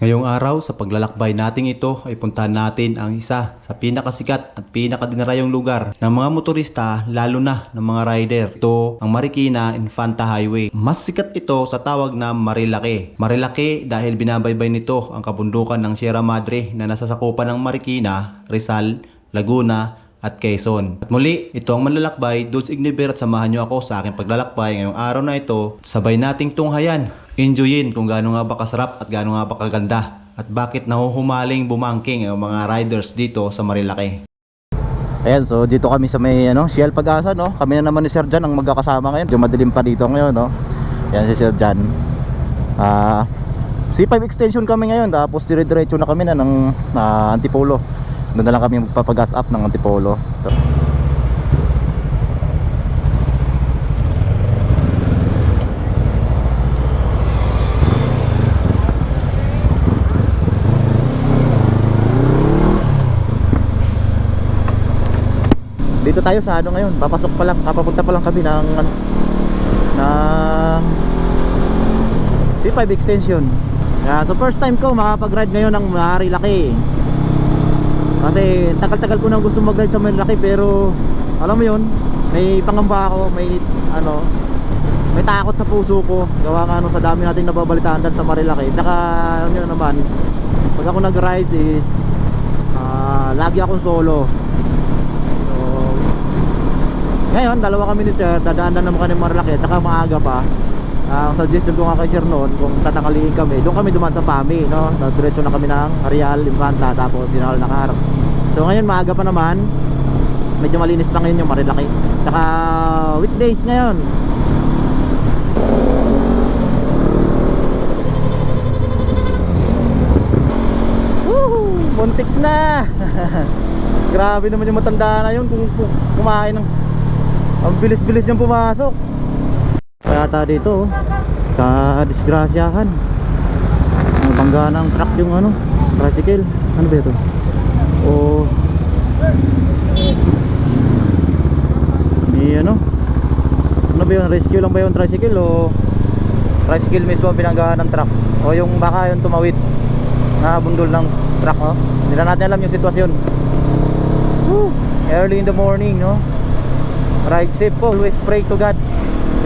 Ngayong araw sa paglalakbay nating ito ay puntahan natin ang isa sa pinakasikat at pinakadinarayong lugar ng mga motorista lalo na ng mga rider. Ito ang Marikina Infanta Highway. Mas sikat ito sa tawag na Marilake. Marilake dahil binabaybay nito ang kabundukan ng Sierra Madre na nasasakupan ng Marikina, Rizal, Laguna, at Quezon. At muli, ito ang manlalakbay, Dudes Igniber at samahan nyo ako sa aking paglalakbay ngayong araw na ito. Sabay nating tunghayan, enjoyin kung gaano nga ba kasarap at gaano nga ba kaganda at bakit nahuhumaling bumangking ang mga riders dito sa Marilake. Ayan, so dito kami sa may ano, Shell Pag-asa, no? Kami na naman ni Sir Jan ang magkakasama ngayon. Yung madilim pa dito ngayon, no? Ayan si Sir Jan. Ah, C5 extension kami ngayon, tapos dire-diretso na kami na ng na Antipolo. Doon na lang kami magpapagas up ng Antipolo. So, dito tayo sa ano ngayon papasok pa lang papapunta pa lang kami ng ano, ng C5 extension. Yeah, so first time ko makapag-ride ngayon ng Marilaki kasi tagal-tagal ko nang gusto mag-ride sa Marilaki pero alam mo yun may pangamba ako may ano may takot sa puso ko. Gawa nga ano sa dami nating nababalitaan dyan sa Marilaki tsaka alam nyo naman pag ako nag-ride is ah, lagi akong solo. So, ngayon, dalawa kami ni Sir, dadaanan naman kami Marlaki at saka maaga pa. Ah, ang suggestion ko nga kay Sir noon, kung tatangaliin kami, doon kami duman sa PAMI, no? Diretso na kami ng Arial, Infanta, tapos Dinal Nakar. So ngayon, maaga pa naman. Medyo malinis pa ngayon yung Marilaki. Tsaka weekdays ngayon. Woohoo! Muntik na! Grabe naman yung matanda na yun kung kumain ng ang bilis-bilis niyang pumasok. Kaya ta dito, oh. ka-disgrasyahan. Ang bangga ng truck yung ano, tricycle. Ano ba ito? O Ni ano? Ano ba yun? Rescue lang ba yung tricycle o tricycle mismo ang binanggahan ng truck? O yung baka yung tumawid na bundol ng truck, no? Hindi na natin alam yung sitwasyon. Early in the morning, no? Ride safe po. Always pray to God.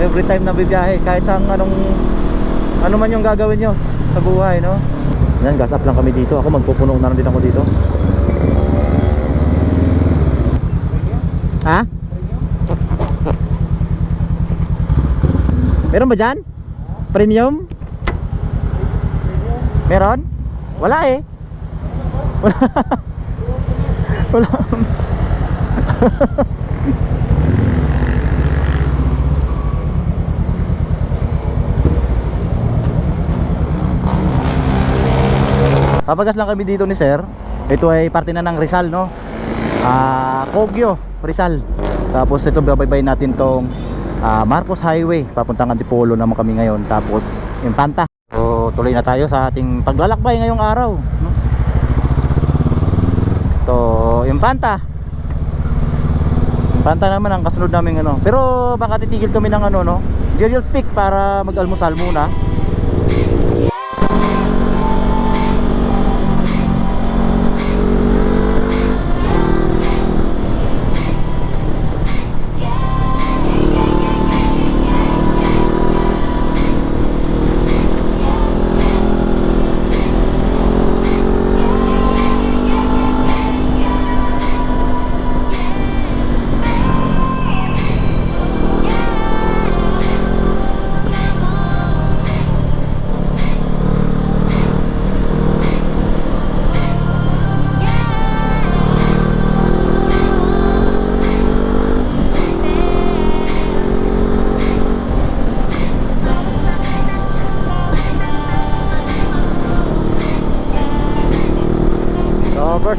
Every time na bibiyahe. Kahit sa anong ano man yung gagawin nyo sa buhay, no? Yan, gas up lang kami dito. Ako magpupuno na rin din ako dito. Ha? Meron ba dyan? Premium? Meron? Wala eh. Wala. Wala. Papagas lang kami dito ni Sir. Ito ay parte na ng Rizal, no? Ah, Kogyo, Rizal. Tapos ito babaybay natin tong ah, Marcos Highway. Papuntang Antipolo naman kami ngayon. Tapos Infanta. So tuloy na tayo sa ating paglalakbay ngayong araw, no? To Infanta. Infanta naman ang kasunod namin ano. Pero baka titigil kami ng ano, no? Gerial Peak para mag-almusal muna.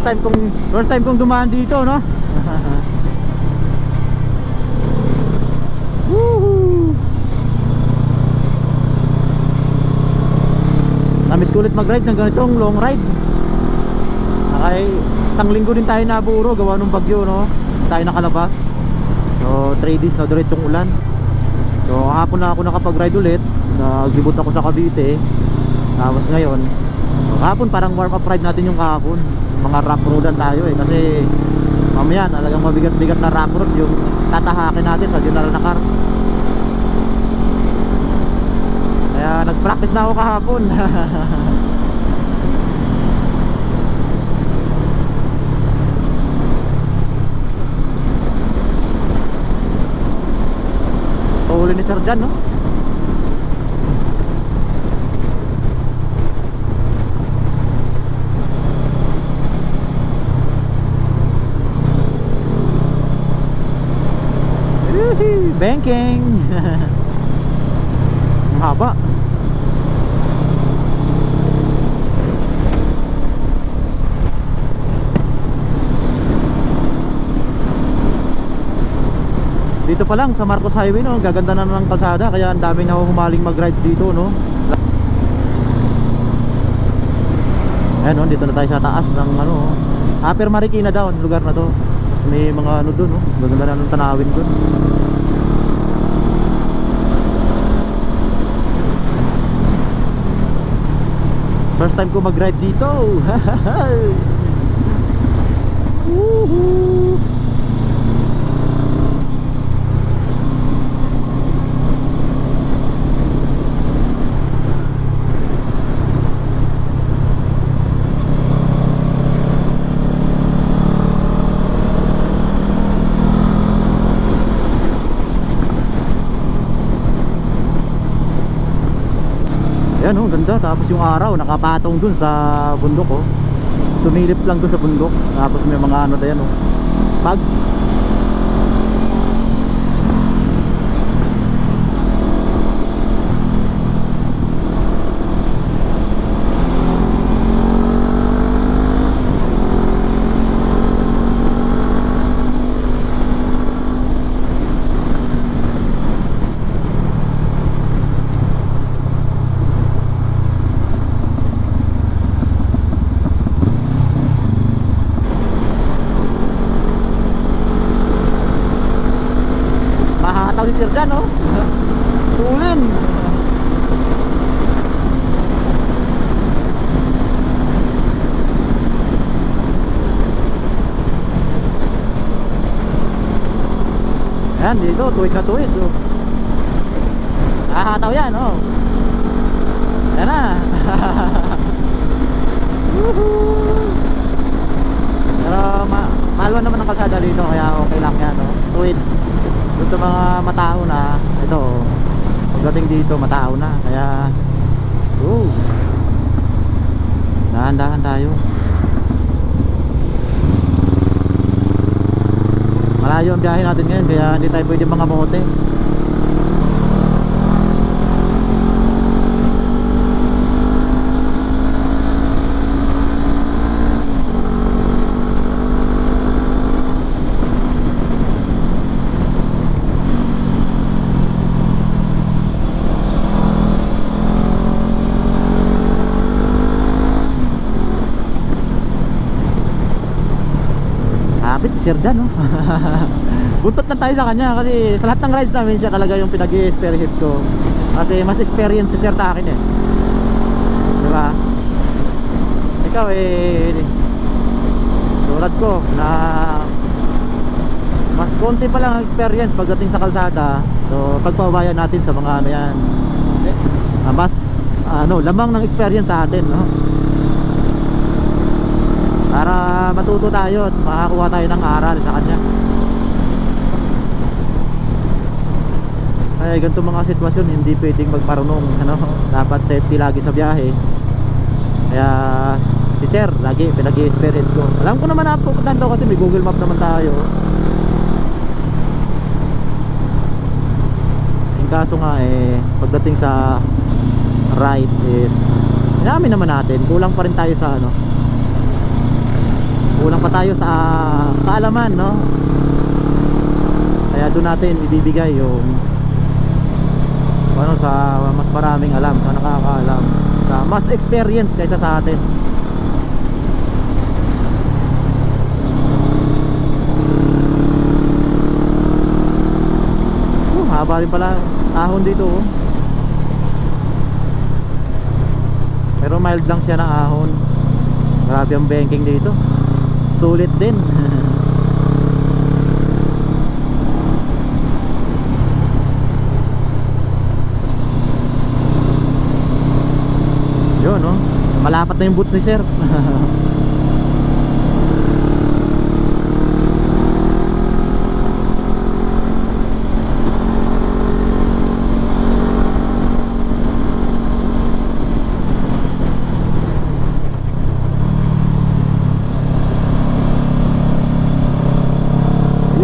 Time kong first time kong dumaan dito, no? Namiss ko ulit mag-ride ng ganitong long ride. Nakay isang linggo din tayo naburo gawa ng bagyo, no? Tayo nakalabas. So, 3 days na diretsong ulan. So, hapon na ako nakapag-ride ulit. Naglibot ako sa Cavite. Tapos ngayon, Kahapon parang warm up ride natin yung kahapon. Mga rock roadan tayo eh kasi mamaya talagang mabigat-bigat na rock road yung tatahakin natin sa general na car. Kaya nag-practice na ako kahapon. Tuhuli ni Sir Jan, no? Banking! Ang haba. Dito pa lang sa Marcos Highway no, gaganda na ng kalsada kaya ang daming nahuhumaling mag-rides dito no. Ayan no, dito na tayo sa taas ng ano, Upper Marikina daw, lugar na to. Tapos may mga ano doon no, gaganda na ng tanawin doon. First time ko mag-ride dito. Woohoo! Ganda. Tapos yung araw nakapatong dun sa bundok oh. Sumilip lang dun sa bundok. Tapos may mga ano na yan oh. Pag Jan oh. Tulin. Ayan, dito, tuwid na tuwid. Oh. Nakakataw yan, oh. Ayan na. Pero ma naman ang kalsada dito, kaya okay lang yan, oh. Tuwid. Doon sa mga matao na, ito. Pagdating dito, matao na. Kaya, oh. Dahan-dahan tayo. Malayo ang biyahe natin ngayon kaya hindi tayo pwede mga mote. Hapit si Sir Jan, no? Buntot na tayo sa kanya kasi sa lahat ng rides namin siya talaga yung pinag spearhead ko. Kasi mas experience si Sir sa akin eh. Di ba? Ikaw eh tulad ko na mas konti pa lang ang experience pagdating sa kalsada. So pagpabayan natin sa mga ano yan. Mas ano, lamang ng experience sa atin, no? Para matuto tayo at makakuha tayo ng aral sa kanya. Ay ganito mga sitwasyon hindi pwedeng magparunong ano? dapat safety lagi sa biyahe. Kaya si sir lagi pinag spirit ko. Alam ko naman napupuntan to kasi may google map naman tayo. Yung kaso nga eh pagdating sa right is inamin naman natin kulang pa rin tayo sa ano kulang pa tayo sa kaalaman no kaya doon natin ibibigay yung ano sa mas maraming alam sa nakakaalam sa mas experience kaysa sa atin oh, haba rin pala ahon dito oh. Pero mild lang siya na ahon. Grabe ang banking dito. Sulit din. Yun, no? Malapat na yung boots ni sir.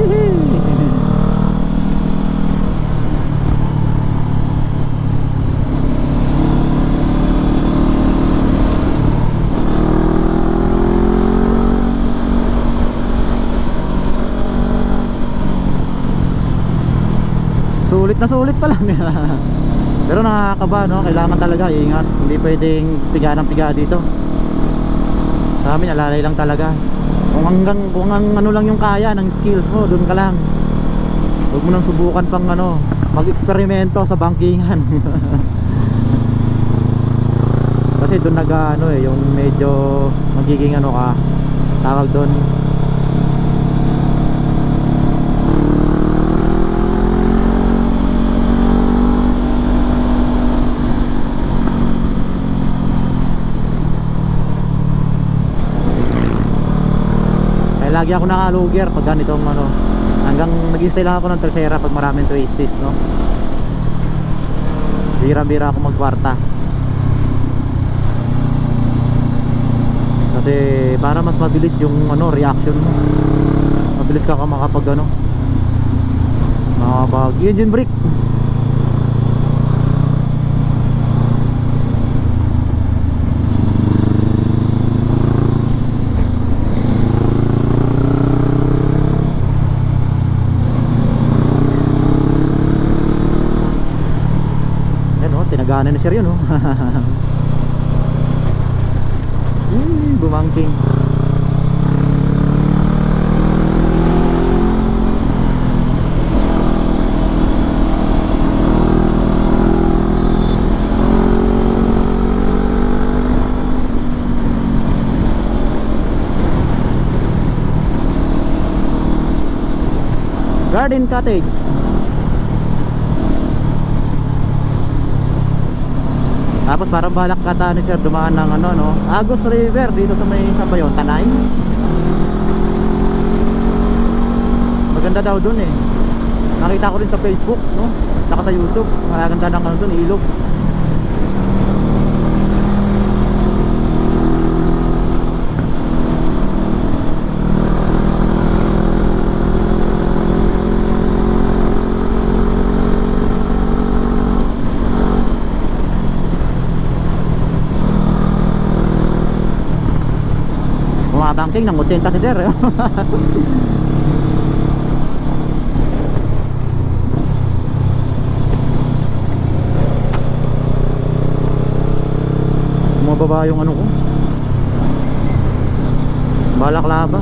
Yehey! Sulit na sulit pa lang Pero nakakaba no, kailangan talaga ingat. Hindi pwedeng piga ng piga dito. Sa amin alalay lang talaga. Kung hanggang kung ang ano lang yung kaya ng skills mo, doon ka lang. Huwag mo nang subukan pang ano, mag-eksperimento sa bankingan. Kasi doon nag ano eh, yung medyo magiging ano ka, tawag doon. Kaya lagi ako nakaluger pag ganitong ano. Hanggang nag-stay lang ako ng tercera pag maraming twisties no? Bira-bira ako magkwarta. Kasi para mas mabilis yung ano reaction mo. Mabilis ka ka makapag ano makapag engine brake Yan tinagana ni sir yun oh. Hmm, bumangking. Garden Cottage. Tapos parang balak kata ni Sir dumaan ng ano no, Agos River dito sa may saan ba yun? Tanay. Maganda daw dun eh. Nakita ko rin sa Facebook, no? Saka sa YouTube, maganda ng ano dun, ilog. Bumabangking ng 80 si Sir. eh. Bumababa yung ano. Balaklava.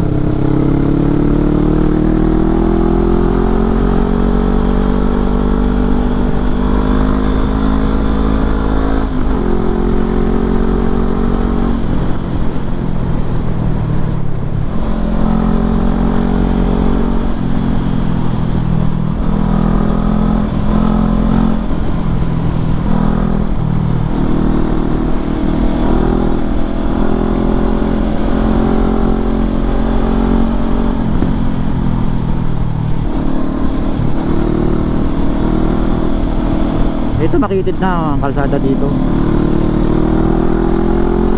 Ito makitid na ang kalsada dito.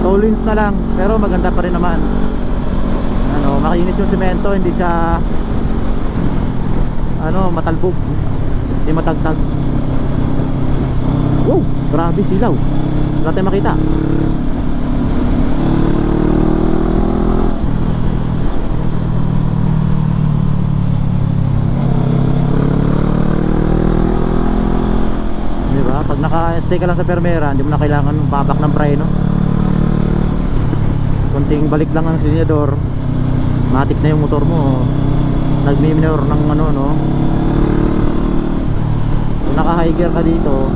Tollins na lang, pero maganda pa rin naman. Ano, makinis yung semento, hindi siya ano, matalbog. Hindi matagtag. Wow, grabe silaw. Wala makita. Di ba? Pag naka-stay ka lang sa Permera, hindi mo na kailangan babak ng preno. Kunting balik lang ang sinyador, matik na yung motor mo. Nagmi-minor ng ano, no? Kung naka-high gear ka dito,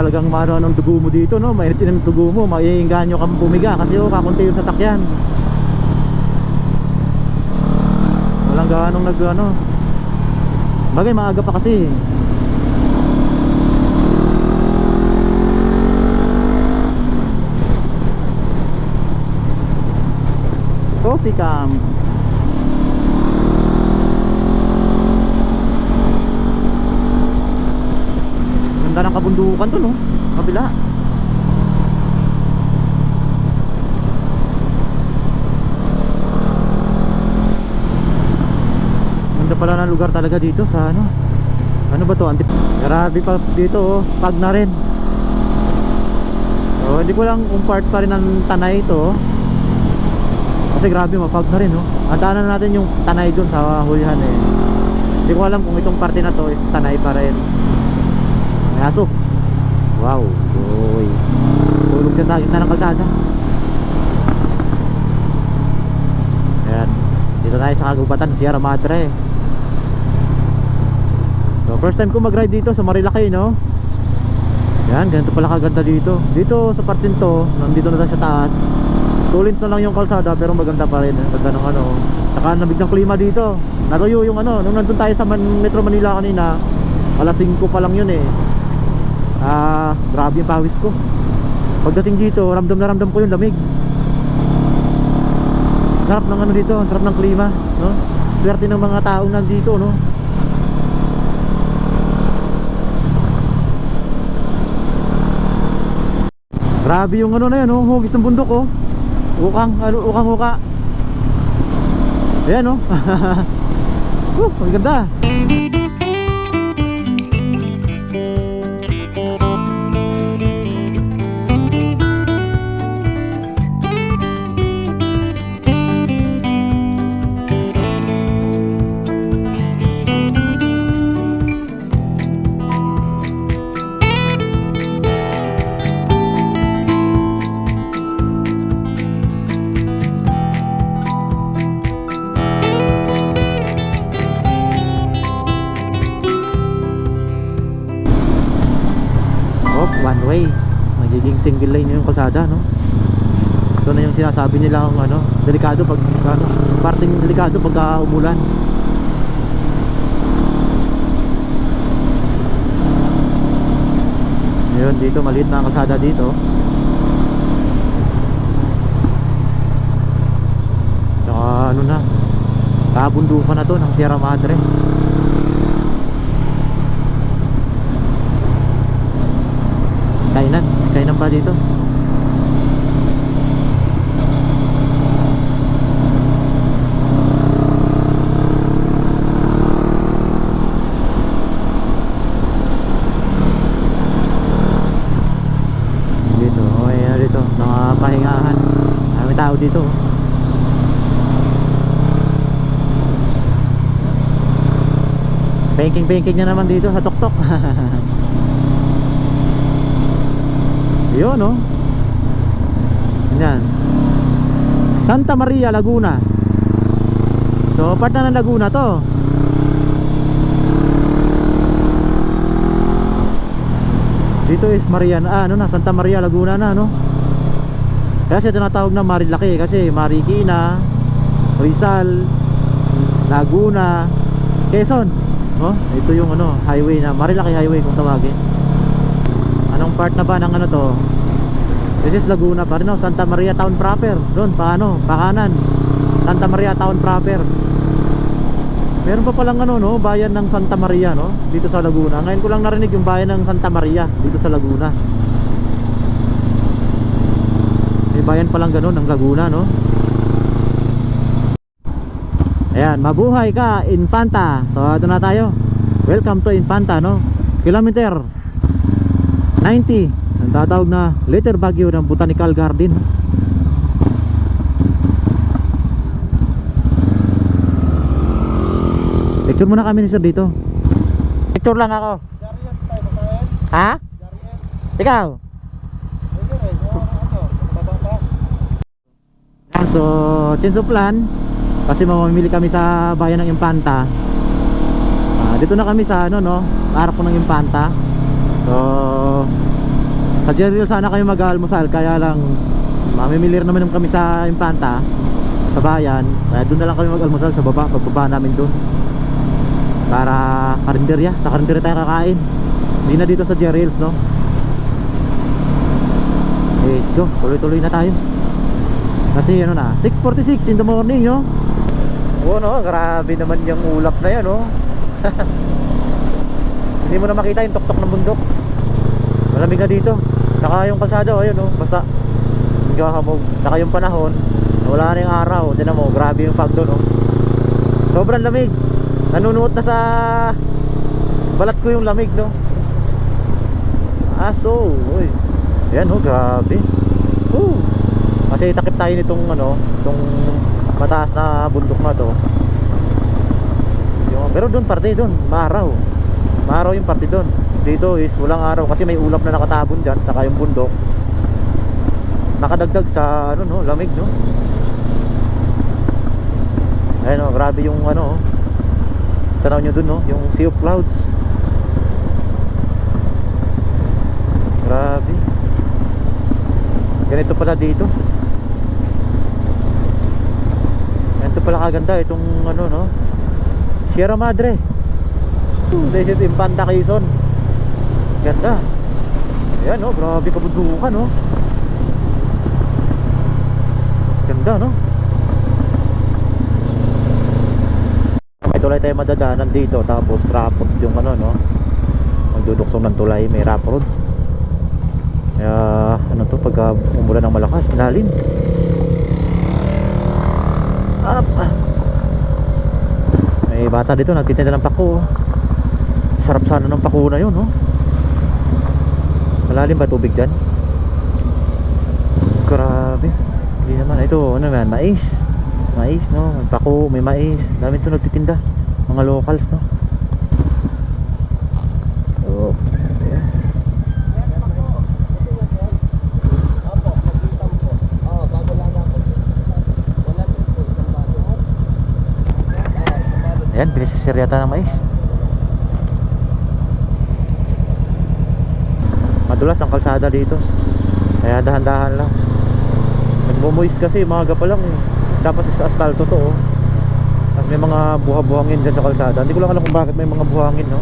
talagang maano ng dugo mo dito no? Mainit ang dugo mo maiinganyo kang pumiga kasi oh kakunti yung sasakyan. Walang ganong nag ano. Bagay maaga pa kasi. Coffee camp ng kabundukan to no Kabila. Ganda pala ng lugar talaga dito sa ano. Ano ba to? Antip Grabe pa dito oh. Pag na rin. Oh, hindi ko lang kung part pa rin ng tanay ito oh. Kasi grabe mapag na rin oh. Ang daanan natin yung tanay dun sa hulihan eh. Hindi ko alam kung itong parte na to is tanay pa rin May aso Wow Uy Tulog siya sa gitna ng kalsada. Ayan. Dito tayo sa kagubatan Sierra Madre. So first time ko mag-ride dito sa Marilaki no? Yan ganito pala kaganda dito. Dito sa partin to Nandito na tayo sa taas. Two lanes na lang yung kalsada pero maganda pa rin. Ganda ng ano. Saka nabig ng klima dito. Natuyo yung ano Nung nandun tayo sa Metro Manila kanina Alas 5 pa lang yun eh Ah, grabe yung pawis ko Pagdating dito Ramdam na ramdam ko yung lamig Sarap ng ano dito Sarap ng klima no? Swerte ng mga taong nandito no Grabe yung ano na yan, oh, hugis ng bundok, oh. Ukang, ano, ukang uka. Ayan, oh. uh, ang ganda. Na yung sinasabi nila ang ano, delikado pag ano, parting delikado pag ah, umulan. Ayun, dito maliit na ang kalsada dito. Saka ano na, kabundukan na to ng Sierra Madre. Kainan, kainan pa. Dito, okay na dito, mga pahingahan. Marami tao dito. oh. Banking-banking na naman dito sa tuktok. Yun, no? Yan. Santa Maria, Laguna. So, part na ng Laguna to. Dito is Mariana, ah, ano na, Santa Maria, Laguna na, no? Kasi tinatawag na Marilaki kasi Marikina, Rizal, Laguna, Quezon. No? Ito yung ano, highway na Marilaki Highway kung tawagin. Anong part na ba ng ano to? This is Laguna pa rin no? Santa Maria Town proper. Doon, paano? Pakanan. Santa Maria Town proper. Meron pa palang ano no, bayan ng Santa Maria no, dito sa Laguna. Ngayon ko lang narinig yung bayan ng Santa Maria dito sa Laguna. May bayan palang ganun ng Laguna no. Ayan, mabuhay ka Infanta. So, doon na tayo. Welcome to Infanta no. Kilometer 90 ang tatawag na Later Baguio ng Botanical Garden Picture muna kami ni sir dito Picture lang ako Ha? Ikaw? Ah, So, change of plan Kasi mamamili kami sa bayan ng Impanta. Ah, Dito na kami sa ano no? Harap ko ng Impanta. So Sa Jerry sana kayo mag-almusal Kaya lang Mamimilir naman kami sa Impanta Sa bayan. Kaya doon na lang kami mag-almusal sa baba Pagbaba namin doon. Para karinderya. Sa karinderya tayo kakain. Hindi na dito sa Hills no? Eh, go. Tuloy-tuloy na tayo. Kasi ano na 6.46 in the morning no Oo no? Grabe naman yung ulap na yan no Hindi mo na makita yung tuktok ng bundok. Malamig na dito. Saka yung kalsada, ayun oh, basa. Nagkakamog Saka yung panahon Wala na yung araw. Tinan mo, grabe yung fog doon oh. Sobrang lamig. Nanunuot na sa Balat ko yung lamig no? Aso uy. Yan oh, grabe. Oh. Kasi takip tayo nitong ano Itong mataas na bundok na to. Yung, Pero doon parte doon, maaraw. Maaraw yung parte doon dito is walang araw kasi may ulap na nakatabon dyan saka yung bundok. Nakadagdag sa ano no lamig no? Ayun oh, grabe yung ano oh. tanaw nyo dun no? Yung sea of clouds. Grabe. Ganito pala dito ganito pala kaganda itong ano no Sierra Madre this is Impanta Quezon Ganda. Ayan oh, grabe kabundukan oh. Ganda no. May tulay tayo madadaanan dito tapos rapot yung ano no. Magduduksong ng tulay may rap road. Kaya ano to pag umulan ng malakas, lalim. Up. May bata dito nagtitinda ng pako. Sarap sana ng pako na yun, no? Malalim ba tubig dyan? Grabe. Hindi naman. Ito, ano naman, mais. Mais, no? May pako, may mais. Dami ito nagtitinda. Mga locals, no? Oh, yeah. Ayan, binisisir yata ng mais. Madulas ang kalsada dito. Kaya dahan-dahan lang. Nagmumoist kasi umaga pa lang eh. Tapos sa asfalto to oh. Tapos may mga buha-buhangin dyan sa kalsada. Hindi ko lang alam kung bakit may mga buhangin no.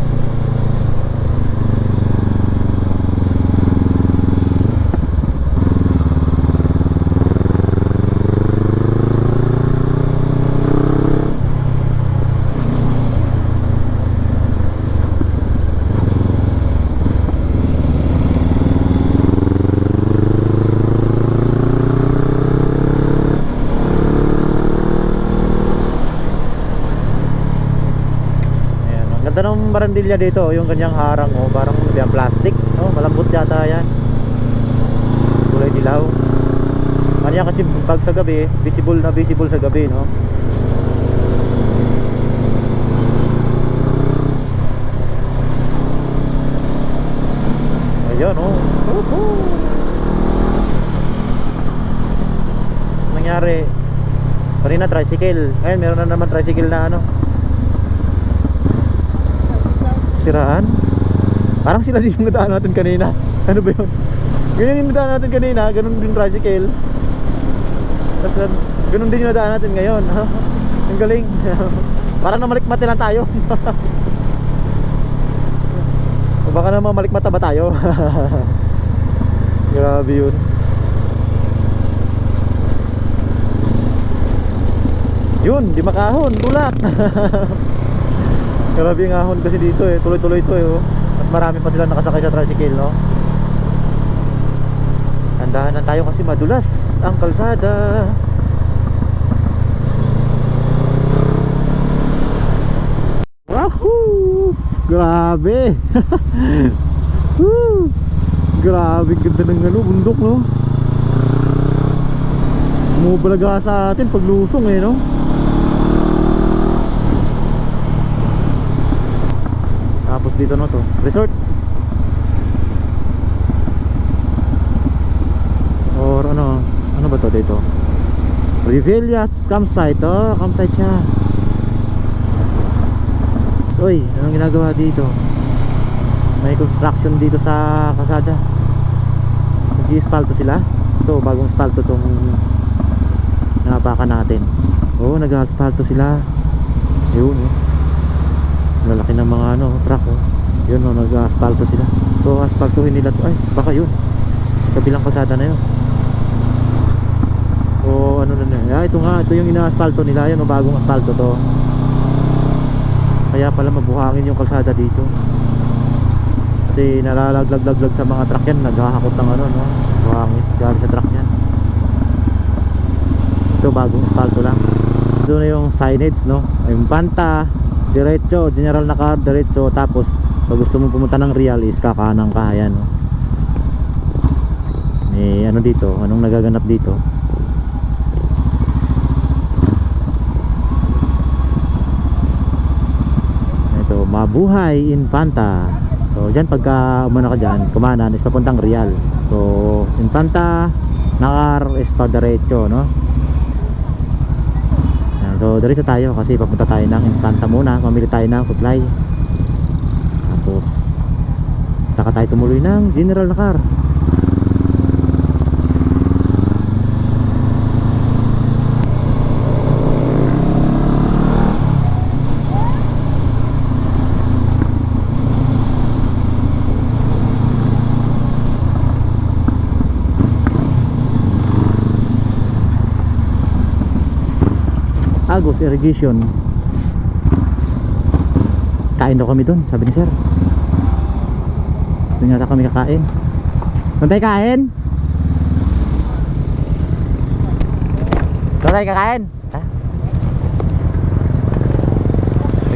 Ayan, ang ganda ng barandilya dito, yung kanyang harang oh, parang yan plastic, no? Malambot yata yan. Kulay dilaw. Yan kasi pag sa gabi, visible na visible sa gabi, no? Ayan, oh. Woohoo! Nangyari, kanina tricycle, ngayon meron na naman tricycle na ano, siraan. Parang sila din yung nadaan natin kanina. Ano ba yun? Ganyan yung nadaan natin kanina ganun yung tricycle. Tapos na, ganun din yung nadaan natin ngayon. Ang galing. Parang namalikmati lang tayo. O baka naman malikmata ba tayo? Grabe yun. Yun di makahon tulak Grabe yung ahon kasi dito eh. Tuloy-tuloy to eh. Oh. Mas marami pa sila nakasakay sa tricycle, no? Andahan tayo kasi madulas ang kalsada. Wahoo! Grabe! Woo! Grabe, ganda ng ano, bundok, no? Bumubalaga sa atin pag lusong eh, no? Tapos dito na to, resort. Or ano, ano ba to dito? Revelia campsite, oh, campsite siya. Uy, anong ginagawa dito? May construction dito sa kasada. i-espalto sila. Ito, bagong espalto tong napakan natin. Oo, nag-asfalto sila. Yun, oh. Lalaki ng mga ano, truck, oh. Yun, oh, nag-asfalto sila. So, asfaltuhin nila to. Ay, baka yun. Kabilang kalsada na yun. O ano na na. Ah, ito nga, ito yung ina-asfalto nila. Yan, oh, bagong asfalto to. Kaya pala mabuhangin yung kalsada dito. Kasi nalalaglag-laglag sa mga truck yan. Naghahakot ng ano, no? Buhangin. Galing sa truck yan. Ito, bagong asfalto lang. Ito na yung signage, no? Yung Panta, diretso, general na car, diretso. Tapos, pag gusto mo pumunta ng Real is kakanang ka. Ayan, no? May ano dito, anong nagaganap dito? Ito, Mabuhay Infanta. So, dyan pagka umano ka dyan, kumanan is papuntang Real. So, Infanta, Nakar is pa diretso, no? So, diretso tayo kasi papunta tayo ng Infanta muna. Mamili tayo ng supply. Tapos, saka tayo tumuloy ng General Nakar. Agos Irrigation Kain daw kami dun, sabi ni sir Doon yata kami kakain Doon tayo kain? Doon tayo kakain?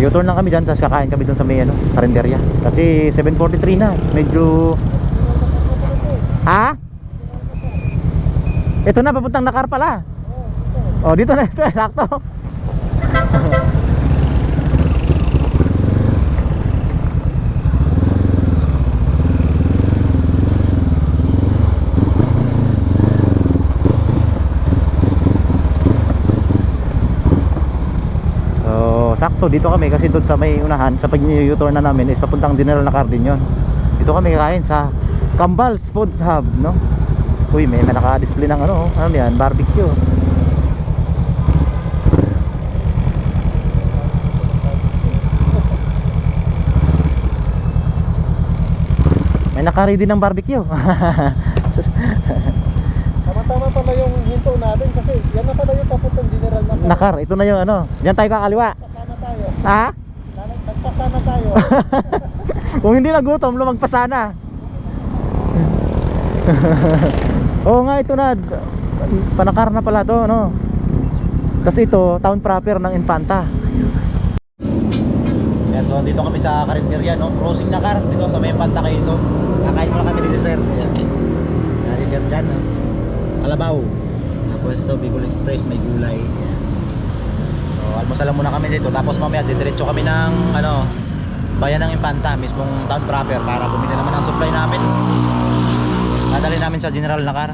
U-turn lang kami dyan, tapos kakain kami dun sa may ano, karinderya Kasi 7.43 na, medyo Ha? Ito na, papuntang Nakar pala Oh, dito na ito, sakto. So, sakto dito kami kasi doon sa may unahan sa pag u-turn na namin is papuntang General na car din yun. Dito kami kakain sa Kambals Food Hub, no? Uy, may naka-display ng ano, ano yan, barbecue. May naka-ready ng barbecue. Tama-tama pala yung hinto natin kasi yan na pala yung papuntang general na Nakar, ito na yung ano. Diyan tayo kakaliwa. Ha? Nag- Nagpasana tayo. Kung hindi nagutom, lumagpas sana. Oo nga, ito na. Panakar na pala to, no? Kasi ito, town proper ng Infanta. Yeah, so dito kami sa Carinderia, no? Crossing na car dito sa may Infanta Quezon. Kakain muna kami dito, sir. Ayan. Yan, si sir dyan, no? Kalabaw. Tapos ito, Bicol Express, may gulay. Ayan. So, almusal lang muna kami dito. Tapos mamaya, didiretso kami ng, ano, bayan ng Infanta, mismong town proper para bumili naman ng supply namin. Nadali namin sa General Nakar.